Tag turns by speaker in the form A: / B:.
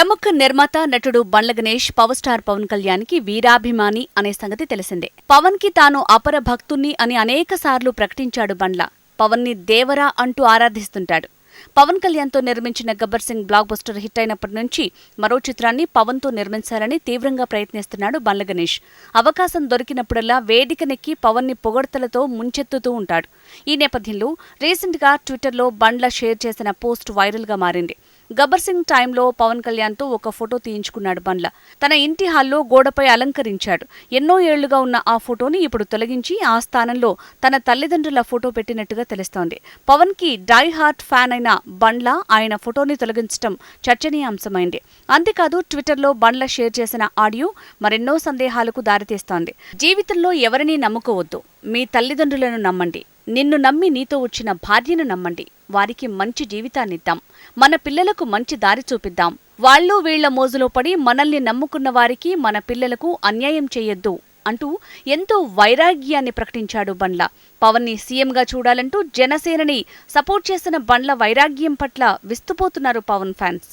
A: ప్రముఖ నిర్మాత నటుడు బండ్ల గణేష్ పవర్ స్టార్ పవన్ కళ్యాణ్కి వీరాభిమాని అనే సంగతి తెలిసిందే. పవన్కి తాను అపర భక్తుణ్ణి అని అనేక సార్లు ప్రకటించాడు బండ్ల. పవన్ని దేవరా అంటూ ఆరాధిస్తుంటాడు. పవన్ కళ్యాణ్తో నిర్మించిన Gabbar Singh block buster hit అయినప్పటి నుంచి మరో చిత్రాన్ని పవన్తో నిర్మించాలని తీవ్రంగా ప్రయత్నిస్తున్నాడు బండ్ల గణేష్. అవకాశం దొరికినప్పుడల్లా వేదికనెక్కి పవన్ని పొగడ్తలతో ముంచెత్తుతూ ఉంటాడు. ఈ నేపథ్యంలో రీసెంట్గా ట్విట్టర్లో బండ్ల షేర్ చేసిన పోస్ట్ వైరల్గా మారింది. గబ్బర్ సింగ్ టైంలో పవన్ కళ్యాణ్తో ఒక ఫోటో తీయించుకున్నాడు బండ్ల. తన ఇంటి హాల్లో గోడపై అలంకరించాడు. ఎన్నో ఏళ్ళుగా ఉన్న ఆ ఫోటోని ఇప్పుడు తొలగించి ఆ స్థానంలో తన తల్లిదండ్రుల ఫోటో పెట్టినట్టుగా తెలుస్తోంది. పవన్కి డై హార్ట్ ఫ్యాన్ అయిన బండ్ల ఆయన ఫోటోని తొలగించడం చర్చనీయాంశమైంది. అంతేకాదు ట్విట్టర్లో బండ్ల షేర్ చేసిన ఆడియో మరెన్నో సందేహాలకు దారితీస్తోంది. జీవితంలో ఎవరినీ నమ్ముకోవద్దు. మీ తల్లిదండ్రులను నమ్మండి. నిన్ను నమ్మి నీతో వచ్చిన భార్యను నమ్మండి. వారికి మంచి జీవితాన్నిద్దాం మన పిల్లలకు మంచి దారి చూపిద్దాం. వాళ్ళు వీళ్ళ మోజులో పడి మనల్ని నమ్ముకున్న వారికి మన పిల్లలకు అన్యాయం చేయొద్దు అంటూ ఎంతో వైరాగ్యాన్ని ప్రకటించాడు బండ్ల. పవన్ని సీఎంగా చూడాలంటూ జనసేనని సపోర్ట్ చేసిన బండ్ల వైరాగ్యం పట్ల విస్తుపోతున్నారు పవన్ ఫ్యాన్స్.